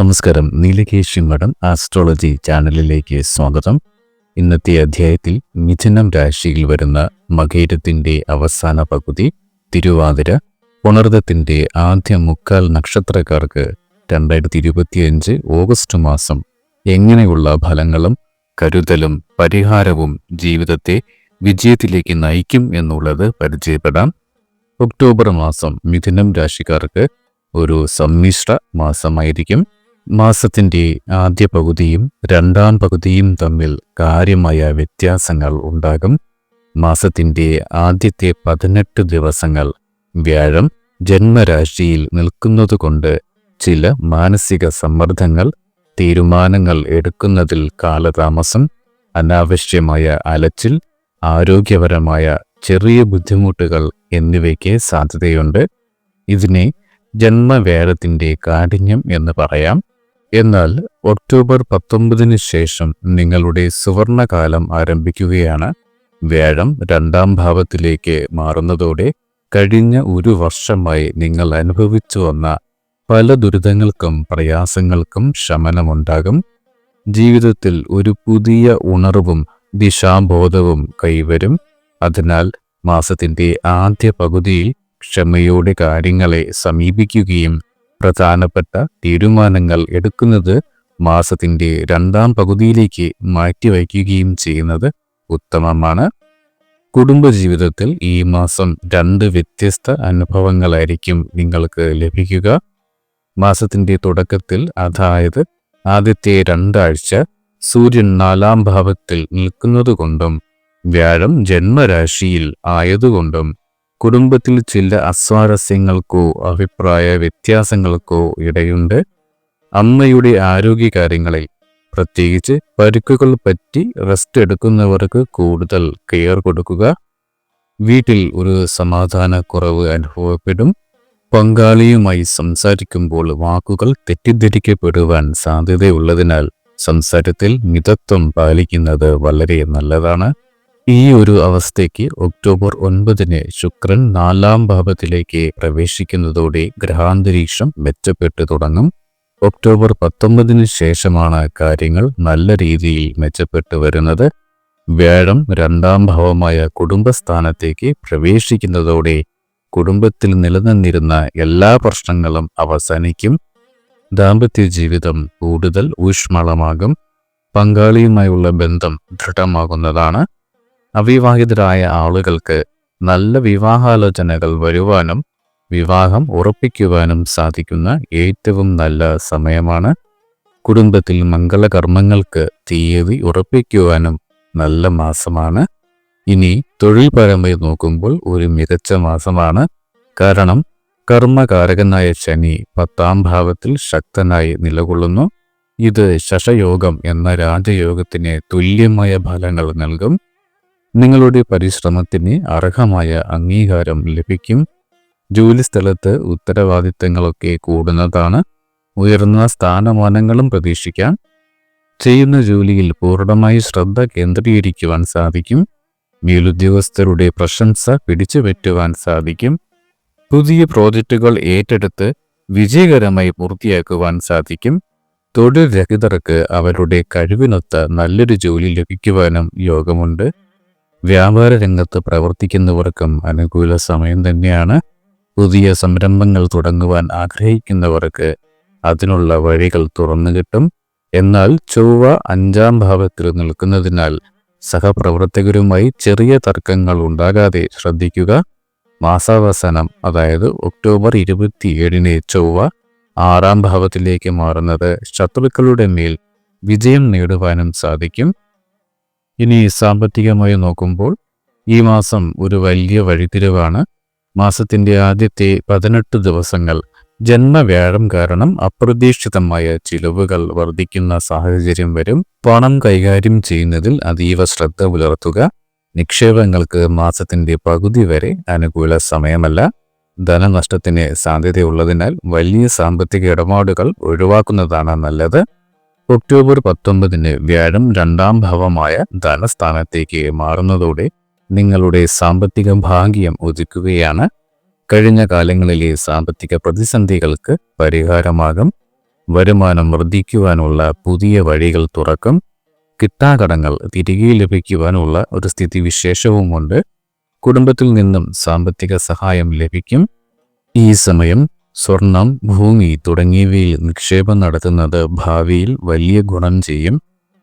നമസ്കാരം. നീലകേശി മഠം ആസ്ട്രോളജി ചാനലിലേക്ക് സ്വാഗതം. ഇന്നത്തെ അധ്യായത്തിൽ മിഥുനം രാശിയിൽ വരുന്ന മകേരത്തിന്റെ അവസാന പകുതി തിരുവാതിര പുണർദത്തിന്റെ ആദ്യ മുക്കാൽ നക്ഷത്രക്കാർക്ക് രണ്ടായിരത്തി ഇരുപത്തിയഞ്ച് ഓഗസ്റ്റ് മാസം എങ്ങനെയുള്ള ഫലങ്ങളും കരുതലും പരിഹാരവും ജീവിതത്തെ വിജയത്തിലേക്ക് നയിക്കും എന്നുള്ളത് പരിചയപ്പെടാം. ഒക്ടോബർ മാസം മിഥുനം രാശിക്കാർക്ക് ഒരു സമ്മിശ്ര മാസമായിരിക്കും. മാസത്തിന്റെ ആദ്യ പകുതിയും രണ്ടാം പകുതിയും തമ്മിൽ കാര്യമായ വ്യത്യാസങ്ങൾ ഉണ്ടാകും. മാസത്തിന്റെ ആദ്യത്തെ പതിനെട്ട് ദിവസങ്ങൾ വ്യാഴം ജന്മരാശിയിൽ നിൽക്കുന്നതുകൊണ്ട് ചില മാനസിക സമ്മർദ്ദങ്ങൾ തീരുമാനങ്ങൾ എടുക്കുന്നതിൽ കാലതാമസം അനാവശ്യമായ അലച്ചിൽ ആരോഗ്യപരമായ ചെറിയ ബുദ്ധിമുട്ടുകൾ എന്നിവയ്ക്ക് സാധ്യതയുണ്ട്. ഇതിനെ ജന്മവേഴത്തിന്റെ കാഠിന്യം എന്ന് പറയാം. എന്നാൽ ഒക്ടോബർ പത്തൊമ്പതിന് ശേഷം നിങ്ങളുടെ സുവർണകാലം ആരംഭിക്കുകയാണ്. വ്യാഴം രണ്ടാം ഭാവത്തിലേക്ക് മാറുന്നതോടെ കഴിഞ്ഞ ഒരു വർഷമായി നിങ്ങൾ അനുഭവിച്ചു വന്ന പല ദുരിതങ്ങൾക്കും പ്രയാസങ്ങൾക്കും ശമനമുണ്ടാകും. ജീവിതത്തിൽ ഒരു പുതിയ ഉണർവും ദിശാബോധവും കൈവരും. അതിനാൽ മാസത്തിന്റെ ആദ്യ പകുതിയിൽ ക്ഷമയോടെ കാര്യങ്ങളെ സമീപിക്കുകയും പ്രധാനപ്പെട്ട തീരുമാനങ്ങൾ എടുക്കുന്നത് മാസത്തിന്റെ രണ്ടാം പകുതിയിലേക്ക് മാറ്റിവയ്ക്കുകയും ചെയ്യുന്നത് ഉത്തമമാണ്. കുടുംബജീവിതത്തിൽ ഈ മാസം രണ്ട് വ്യത്യസ്ത അനുഭവങ്ങളായിരിക്കും നിങ്ങൾക്ക് ലഭിക്കുക. മാസത്തിന്റെ തുടക്കത്തിൽ അതായത് ആദ്യത്തെ രണ്ടാഴ്ച സൂര്യൻ നാലാം ഭാവത്തിൽ നിൽക്കുന്നതുകൊണ്ടും വ്യാഴം ജന്മരാശിയിൽ ആയതുകൊണ്ടും കുടുംബത്തിൽ ചില അസ്വാരസ്യങ്ങൾക്കോ അഭിപ്രായ വ്യത്യാസങ്ങൾക്കോ ഇടയുണ്ട്. അമ്മയുടെ ആരോഗ്യകാര്യങ്ങളിൽ പ്രത്യേകിച്ച് പരുക്കുകൾ പറ്റി റെസ്റ്റ് എടുക്കുന്നവർക്ക് കൂടുതൽ കെയർ കൊടുക്കുക. വീട്ടിൽ ഒരു സമാധാനക്കുറവ് അനുഭവപ്പെടും. പങ്കാളിയുമായി സംസാരിക്കുമ്പോൾ വാക്കുകൾ തെറ്റിദ്ധരിക്കപ്പെടുവാൻ സാധ്യതയുള്ളതിനാൽ സംസാരത്തിൽ മിതത്വം പാലിക്കുന്നത് വളരെ നല്ലതാണ്. ഈ ഒരു അവസ്ഥയ്ക്ക് ഒക്ടോബർ ഒൻപതിന് ശുക്രൻ നാലാം ഭാവത്തിലേക്ക് പ്രവേശിക്കുന്നതോടെ ഗ്രഹാന്തരീക്ഷം മെച്ചപ്പെട്ടു തുടങ്ങും. ഒക്ടോബർ പത്തൊമ്പതിന് ശേഷമാണ് കാര്യങ്ങൾ നല്ല രീതിയിൽ മെച്ചപ്പെട്ടു വരുന്നത്. വ്യാഴം രണ്ടാം ഭാവമായ കുടുംബസ്ഥാനത്തേക്ക് പ്രവേശിക്കുന്നതോടെ കുടുംബത്തിൽ നിലനിന്നിരുന്ന എല്ലാ പ്രശ്നങ്ങളും അവസാനിക്കും. ദാമ്പത്യ ജീവിതം കൂടുതൽ ഊഷ്മളമാകും. പങ്കാളിയുമായുള്ള ബന്ധം ദൃഢമാകുന്നതാണ്. അവിവാഹിതരായ ആളുകൾക്ക് നല്ല വിവാഹാലോചനകൾ വരുവാനും വിവാഹം ഉറപ്പിക്കുവാനും സാധിക്കുന്ന ഏറ്റവും നല്ല സമയമാണ് കുടുംബത്തിൽ മംഗളകർമ്മങ്ങൾക്ക് തീയതി ഉറപ്പിക്കുവാനും നല്ല മാസമാണ്. ഇനി തൊഴിൽപരമായി നോക്കുമ്പോൾ ഒരു മികച്ച മാസമാണ്. കാരണം കർമ്മകാരകനായ ശനി പത്താം ഭാവത്തിൽ ശക്തനായി നിലകൊള്ളുന്നു. ഇത് ശശയോഗം എന്ന രാജയോഗത്തിന് തുല്യമായ ഫലങ്ങൾ നൽകും. നിങ്ങളുടെ പരിശ്രമത്തിന് അർഹമായ അംഗീകാരം ലഭിക്കും. ജോലിസ്ഥലത്ത് ഉത്തരവാദിത്തങ്ങളൊക്കെ കൂടുന്നതാണ്. ഉയർന്ന സ്ഥാനമാനങ്ങളും പ്രതീക്ഷിക്കാം. ചെയ്യുന്ന ജോലിയിൽ പൂർണമായി ശ്രദ്ധ കേന്ദ്രീകരിക്കുവാൻ സാധിക്കും. മേലുദ്യോഗസ്ഥരുടെ പ്രശംസ പിടിച്ചുപറ്റുവാൻ സാധിക്കും. പുതിയ പ്രോജക്റ്റുകൾ ഏറ്റെടുത്ത് വിജയകരമായി പൂർത്തിയാക്കുവാൻ സാധിക്കും. തൊഴിൽ രഹിതർക്ക് അവരുടെ കഴിവിനൊത്ത നല്ലൊരു ജോലി ലഭിക്കുവാനും യോഗമുണ്ട്. വ്യാപാര രംഗത്ത് പ്രവർത്തിക്കുന്നവർക്കും അനുകൂല സമയം തന്നെയാണ് പുതിയ സംരംഭങ്ങൾ തുടങ്ങുവാൻ ആഗ്രഹിക്കുന്നവർക്ക് അതിനുള്ള വഴികൾ തുറന്നു കിട്ടും. എന്നാൽ ചൊവ്വ അഞ്ചാം ഭാവത്തിൽ നിൽക്കുന്നതിനാൽ സഹപ്രവർത്തകരുമായി ചെറിയ തർക്കങ്ങൾ ഉണ്ടാകാതെ ശ്രദ്ധിക്കുക. മാസാവസാനം അതായത് ഒക്ടോബർ ഇരുപത്തിയേഴിന് ചൊവ്വ ആറാം ഭാവത്തിലേക്ക് മാറുന്നത് ശത്രുക്കളുടെ മേൽ വിജയം നേടുവാനും സാധിക്കും. ഇനി സാമ്പത്തികമായി നോക്കുമ്പോൾ ഈ മാസം ഒരു വലിയ വഴിത്തിരിവാണ്. മാസത്തിന്റെ ആദ്യത്തെ പതിനെട്ട് ദിവസങ്ങൾ ജന്മവ്യാഴം കാരണം അപ്രതീക്ഷിതമായ ചിലവുകൾ വർദ്ധിക്കുന്ന സാഹചര്യം വരും. പണം കൈകാര്യം ചെയ്യുന്നതിൽ അതീവ ശ്രദ്ധ പുലർത്തുക. നിക്ഷേപങ്ങൾക്ക് മാസത്തിന്റെ പകുതി വരെ അനുകൂല സമയമല്ല. ധനനഷ്ടത്തിന് സാധ്യതയുള്ളതിനാൽ വലിയ സാമ്പത്തിക ഇടപാടുകൾ ഒഴിവാക്കുന്നതാണ് നല്ലത്. ഒക്ടോബർ പത്തൊമ്പതിന് വ്യാഴം രണ്ടാം ഭാവമായ ധനസ്ഥാനത്തേക്ക് മാറുന്നതോടെ നിങ്ങളുടെ സാമ്പത്തിക ഭാഗ്യം ഒതുക്കുകയാണ് കഴിഞ്ഞ കാലങ്ങളിലെ സാമ്പത്തിക പ്രതിസന്ധികൾക്ക് പരിഹാരമാകും. വരുമാനം വർദ്ധിക്കുവാനുള്ള പുതിയ വഴികൾ തുറക്കും. കിട്ടാകടങ്ങൾ തിരികെ ലഭിക്കുവാനുള്ള ഒരു സ്ഥിതിവിശേഷവുമുണ്ട്. കുടുംബത്തിൽ നിന്നും സാമ്പത്തിക സഹായം ലഭിക്കും. ഈ സമയം സ്വർണം ഭൂമി തുടങ്ങിയവയിൽ നിക്ഷേപം നടത്തുന്നത് ഭാവിയിൽ വലിയ ഗുണം ചെയ്യും.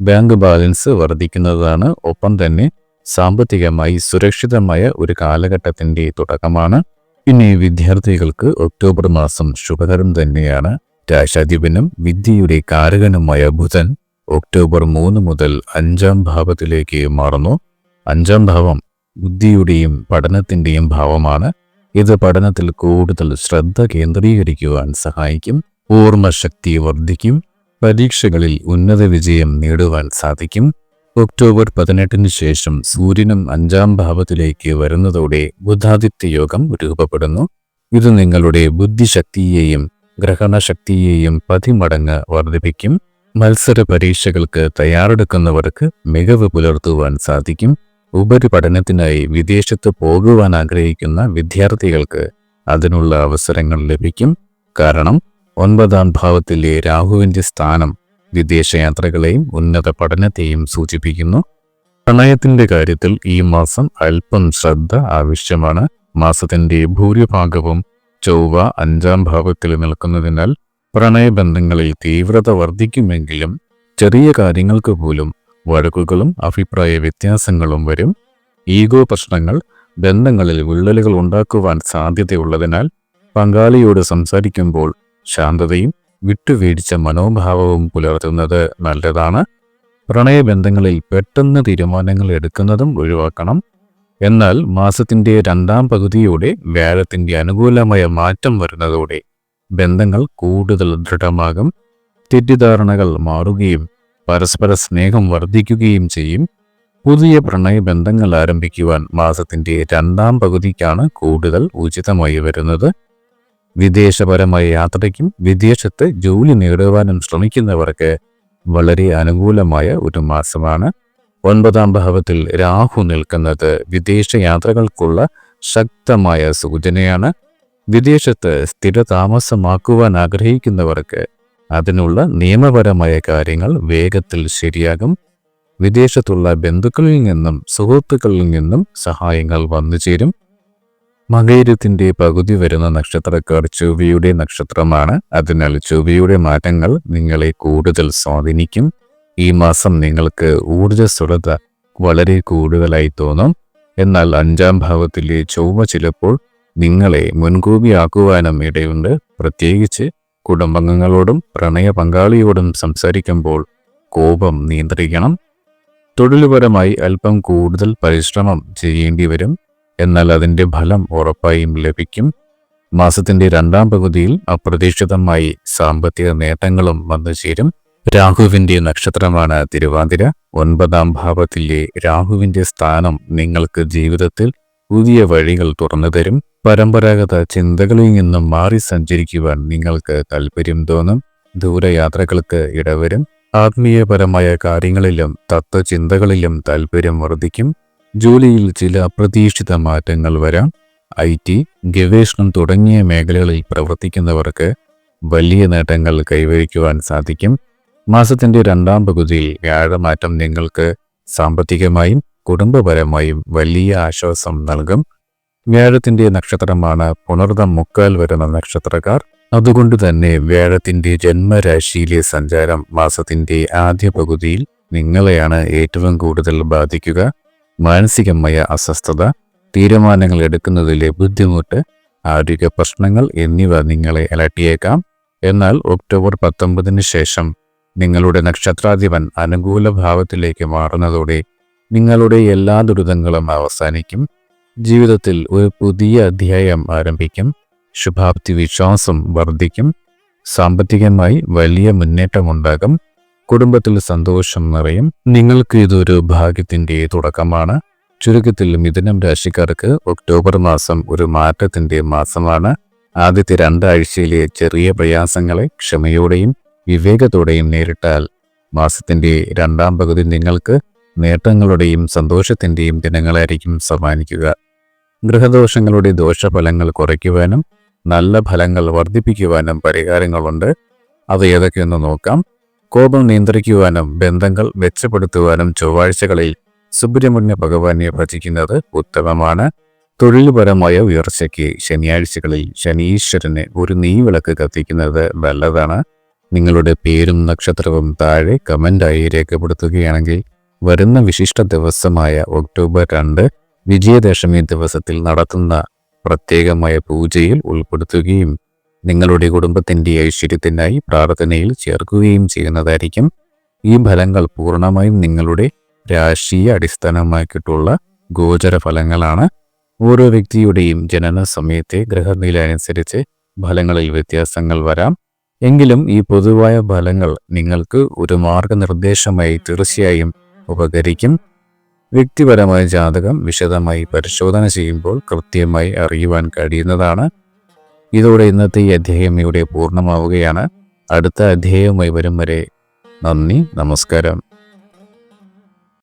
ബാങ്ക് ബാലൻസ് വർദ്ധിക്കുന്നതാണ് ഒപ്പം തന്നെ സാമ്പത്തികമായി സുരക്ഷിതമായ ഒരു കാലഘട്ടത്തിന്റെ തുടക്കമാണ്. പിന്നെ വിദ്യാർത്ഥികൾക്ക് ഒക്ടോബർ മാസം ശുഭകരം തന്നെയാണ്. രാശാധിപനും വിദ്യയുടെ കാരകനുമായ ബുധൻ ഒക്ടോബർ മൂന്ന് മുതൽ അഞ്ചാം ഭാവത്തിലേക്ക് മാറുന്നു. അഞ്ചാം ഭാവം ബുദ്ധിയുടെയും പഠനത്തിന്റെയും ഭാവമാണ്. ഇത് പഠനത്തിൽ കൂടുതൽ ശ്രദ്ധ കേന്ദ്രീകരിക്കുവാൻ സഹായിക്കും ഓർമ്മശക്തി വർദ്ധിക്കും പരീക്ഷകളിൽ ഉന്നത വിജയം നേടുവാൻ സാധിക്കും. ഒക്ടോബർ പതിനെട്ടിന് ശേഷം സൂര്യനും അഞ്ചാം ഭാവത്തിലേക്ക് വരുന്നതോടെ ബുദ്ധാദിത്യ യോഗം രൂപപ്പെടുന്നു. ഇത് നിങ്ങളുടെ ബുദ്ധിശക്തിയെയും ഗ്രഹണശക്തിയെയും പതിമടങ്ങ് വർദ്ധിപ്പിക്കും. മത്സര പരീക്ഷകൾക്ക് തയ്യാറെടുക്കുന്നവർക്ക് മികവ് പുലർത്തുവാൻ സാധിക്കും. ഉപരിപഠനത്തിനായി വിദേശത്ത് പോകുവാൻ ആഗ്രഹിക്കുന്ന വിദ്യാർത്ഥികൾക്ക് അതിനുള്ള അവസരങ്ങൾ ലഭിക്കും. കാരണം ഒൻപതാം ഭാവത്തിലെ രാഹുവിന്റെ സ്ഥാനം വിദേശയാത്രകളെയും ഉന്നത പഠനത്തെയും സൂചിപ്പിക്കുന്നു. പ്രണയത്തിന്റെ കാര്യത്തിൽ ഈ മാസം അല്പം ശ്രദ്ധ ആവശ്യമാണ്. മാസത്തിന്റെ ഭൂരിഭാഗവും ചൊവ്വ അഞ്ചാം ഭാവത്തിൽ നിൽക്കുന്നതിനാൽ പ്രണയബന്ധങ്ങളിൽ തീവ്രത വർദ്ധിക്കുമെങ്കിലും ചെറിയ കാര്യങ്ങൾക്ക് പോലും വഴക്കുകളും അഭിപ്രായ വ്യത്യാസങ്ങളും വരും. ഈഗോ പ്രശ്നങ്ങൾ ബന്ധങ്ങളിൽ വിള്ളലുകൾ ഉണ്ടാക്കുവാൻ സാധ്യതയുള്ളതിനാൽ പങ്കാളിയോട് സംസാരിക്കുമ്പോൾ ശാന്തതയും വിട്ടുവീഴ്ച മനോഭാവവും പുലർത്തുന്നത് നല്ലതാണ്. പ്രണയബന്ധങ്ങളിൽ പെട്ടെന്ന് തീരുമാനങ്ങൾ എടുക്കുന്നതും ഒഴിവാക്കണം. എന്നാൽ മാസത്തിന്റെ രണ്ടാം പകുതിയോടെ വ്യാഴത്തിന്റെ അനുകൂലമായ മാറ്റം വരുന്നതോടെ ബന്ധങ്ങൾ കൂടുതൽ ദൃഢമാകും. തെറ്റിദ്ധാരണകൾ മാറുകയും പരസ്പര സ്നേഹം വർദ്ധിക്കുകയും ചെയ്യും. പുതിയ പ്രണയബന്ധങ്ങൾ ആരംഭിക്കുവാൻ മാസത്തിന്റെ രണ്ടാം പകുതിക്കാണ് കൂടുതൽ ഉചിതമായി വരുന്നത്. വിദേശപരമായ യാത്രയ്ക്കും വിദേശത്ത് ജോലി നേടുവാനും ശ്രമിക്കുന്നവർക്ക് വളരെ അനുകൂലമായ ഒരു മാസമാണ്. ഒൻപതാം ഭാവത്തിൽ രാഹു നിൽക്കുന്നത് വിദേശ യാത്രകൾക്കുള്ള ശക്തമായ സൂചനയാണ്. വിദേശത്ത് സ്ഥിരതാമസമാക്കുവാൻ ആഗ്രഹിക്കുന്നവർക്ക് അതിനുള്ള നിയമപരമായ കാര്യങ്ങൾ വേഗത്തിൽ ശരിയാകും. വിദേശത്തുള്ള ബന്ധുക്കളിൽ നിന്നും സുഹൃത്തുക്കളിൽ നിന്നും സഹായങ്ങൾ വന്നു ചേരും. മകയിരത്തിന്റെ പകുതി വരുന്ന നക്ഷത്രക്കാർ ചൊവ്വയുടെ നക്ഷത്രമാണ്. അതിനാൽ ചൊവ്വയുടെ മാറ്റങ്ങൾ നിങ്ങളെ കൂടുതൽ സ്വാധീനിക്കും. ഈ മാസം നിങ്ങൾക്ക് ഊർജസ്വലത വളരെ കൂടുതലായി തോന്നും. എന്നാൽ അഞ്ചാം ഭാവത്തിലെ ചൊവ്വ ചിലപ്പോൾ നിങ്ങളെ മുൻകൂപിയാക്കുവാനും ഇടയുണ്ട്. പ്രത്യേകിച്ച് കുടുംബാംഗങ്ങളോടും പ്രണയ പങ്കാളിയോടും സംസാരിക്കുമ്പോൾ കോപം നിയന്ത്രിക്കണം. തൊഴിലുപരമായി അല്പം കൂടുതൽ പരിശ്രമം ചെയ്യേണ്ടി വരും. എന്നാൽ അതിന്റെ ഫലം ഉറപ്പായും ലഭിക്കും. മാസത്തിന്റെ രണ്ടാം പകുതിയിൽ അപ്രതീക്ഷിതമായി സാമ്പത്തിക നേട്ടങ്ങളും വന്നു ചേരും. രാഹുവിന്റെ നക്ഷത്രമാണ് തിരുവാതിര. ഒൻപതാം ഭാവത്തിലെ രാഹുവിന്റെ സ്ഥാനം നിങ്ങൾക്ക് ജീവിതത്തിൽ പുതിയ വഴികൾ തുറന്നു തരും. പരമ്പരാഗത ചിന്തകളിൽ നിന്നും മാറി സഞ്ചരിക്കുവാൻ നിങ്ങൾക്ക് താല്പര്യം തോന്നും. ദൂരയാത്രകൾക്ക് ഇടവരും. ആത്മീയപരമായ കാര്യങ്ങളിലും തത്വചിന്തകളിലും താല്പര്യം വർദ്ധിക്കും. ജോലിയിൽ ചില അപ്രതീക്ഷിത മാറ്റങ്ങൾ വരാം. ഐ ടി ഗവേഷണം തുടങ്ങിയ മേഖലകളിൽ പ്രവർത്തിക്കുന്നവർക്ക് വലിയ നേട്ടങ്ങൾ കൈവരിക്കുവാൻ സാധിക്കും. മാസത്തിന്റെ രണ്ടാം പകുതിയിൽ വ്യാഴമാറ്റം നിങ്ങൾക്ക് സാമ്പത്തികമായും കുടുംബപരമായും വലിയ ആശ്വാസം നൽകും. വ്യാഴത്തിന്റെ നക്ഷത്രമാണ് പുണർദം മുക്കാൽ വരുന്ന നക്ഷത്രക്കാർ. അതുകൊണ്ട് തന്നെ വ്യാഴത്തിന്റെ ജന്മരാശിയിലെ സഞ്ചാരം മാസത്തിന്റെ ആദ്യ പകുതിയിൽ നിങ്ങളെയാണ് ഏറ്റവും കൂടുതൽ ബാധിക്കുക. മാനസികമായ അസ്വസ്ഥത തീരുമാനങ്ങൾ എടുക്കുന്നതിലെ ബുദ്ധിമുട്ട് ആരോഗ്യ പ്രശ്നങ്ങൾ എന്നിവ നിങ്ങളെ അലട്ടിയേക്കാം. എന്നാൽ ഒക്ടോബർ പത്തൊമ്പതിന് ശേഷം നിങ്ങളുടെ നക്ഷത്രാധിപൻ അനുകൂല ഭാവത്തിലേക്ക് മാറുന്നതോടെ നിങ്ങളുടെ എല്ലാ ദുരിതങ്ങളും അവസാനിക്കും. ജീവിതത്തിൽ ഒരു പുതിയ അധ്യായം ആരംഭിക്കും. ശുഭാപ്തി വിശ്വാസം വർദ്ധിക്കും. സാമ്പത്തികമായി വലിയ മുന്നേറ്റമുണ്ടാകും. കുടുംബത്തിൽ സന്തോഷം നിറയും. നിങ്ങൾക്ക് ഇതൊരു ഭാഗ്യത്തിന്റെ തുടക്കമാണ്. ചുരുക്കത്തിൽ മിഥുനം രാശിക്കാർക്ക് ഒക്ടോബർ മാസം ഒരു മാറ്റത്തിന്റെ മാസമാണ്. ആദ്യത്തെ രണ്ടാഴ്ചയിലെ ചെറിയ പ്രയാസങ്ങളെ ക്ഷമയോടെയും വിവേകത്തോടെയും നേരിട്ടാൽ മാസത്തിന്റെ രണ്ടാം പകുതി നിങ്ങൾക്ക് നേട്ടങ്ങളുടെയും സന്തോഷത്തിന്റെയും ദിനങ്ങളായിരിക്കും സമ്മാനിക്കുക. ഗൃഹദോഷങ്ങളുടെ ദോഷഫലങ്ങൾ കുറയ്ക്കുവാനും നല്ല ഫലങ്ങൾ വർദ്ധിപ്പിക്കുവാനും പരിഹാരങ്ങളുണ്ട്. അത് ഏതൊക്കെയെന്ന് നോക്കാം. കോപം നിയന്ത്രിക്കുവാനും ബന്ധങ്ങൾ മെച്ചപ്പെടുത്തുവാനും ചൊവ്വാഴ്ചകളിൽ സുബ്രഹ്മണ്യ ഭഗവാനെ ഭജിക്കുന്നത് ഉത്തമമാണ്. തൊഴിൽപരമായ ഉയർച്ചയ്ക്ക് ശനിയാഴ്ചകളിൽ ശനീശ്വരന് ഒരു നെയ്വിളക്ക് കത്തിക്കുന്നത് നല്ലതാണ്. നിങ്ങളുടെ പേരും നക്ഷത്രവും താഴെ കമന്റായി രേഖപ്പെടുത്തുകയാണെങ്കിൽ വരുന്ന വിശിഷ്ട ദിവസമായ ഒക്ടോബർ രണ്ട് വിജയദശമി ദിവസത്തിൽ നടത്തുന്ന പ്രത്യേകമായ പൂജയിൽ ഉൾപ്പെടുത്തുകയും നിങ്ങളുടെ കുടുംബത്തിന്റെ ഐശ്വര്യത്തിനായി പ്രാർത്ഥനയിൽ ചേർക്കുകയും ചെയ്യുന്നതായിരിക്കും. ഈ ഫലങ്ങൾ പൂർണമായും നിങ്ങളുടെ രാശിയെ അടിസ്ഥാനമാക്കിയിട്ടുള്ള ഗോചര ഫലങ്ങളാണ്. ഓരോ വ്യക്തിയുടെയും ജനന സമയത്തെ ഗ്രഹനില അനുസരിച്ച് ഫലങ്ങളിൽ വ്യത്യാസങ്ങൾ വരാം. എങ്കിലും ഈ പൊതുവായ ഫലങ്ങൾ നിങ്ങൾക്ക് ഒരു മാർഗനിർദ്ദേശമായി തീർച്ചയായും ഉപകരിക്കും. വ്യക്തിപരമായ ജാതകം വിശദമായി പരിശോധന ചെയ്യുമ്പോൾ കൃത്യമായി അറിയുവാൻ കഴിയുന്നതാണ്. ഇതോടെ ഇന്നത്തെ ഈ അധ്യായം ഇവിടെ പൂർണമാവുകയാണ്. അടുത്ത അധ്യായവുമായി വരും വരെ നന്ദി നമസ്കാരം.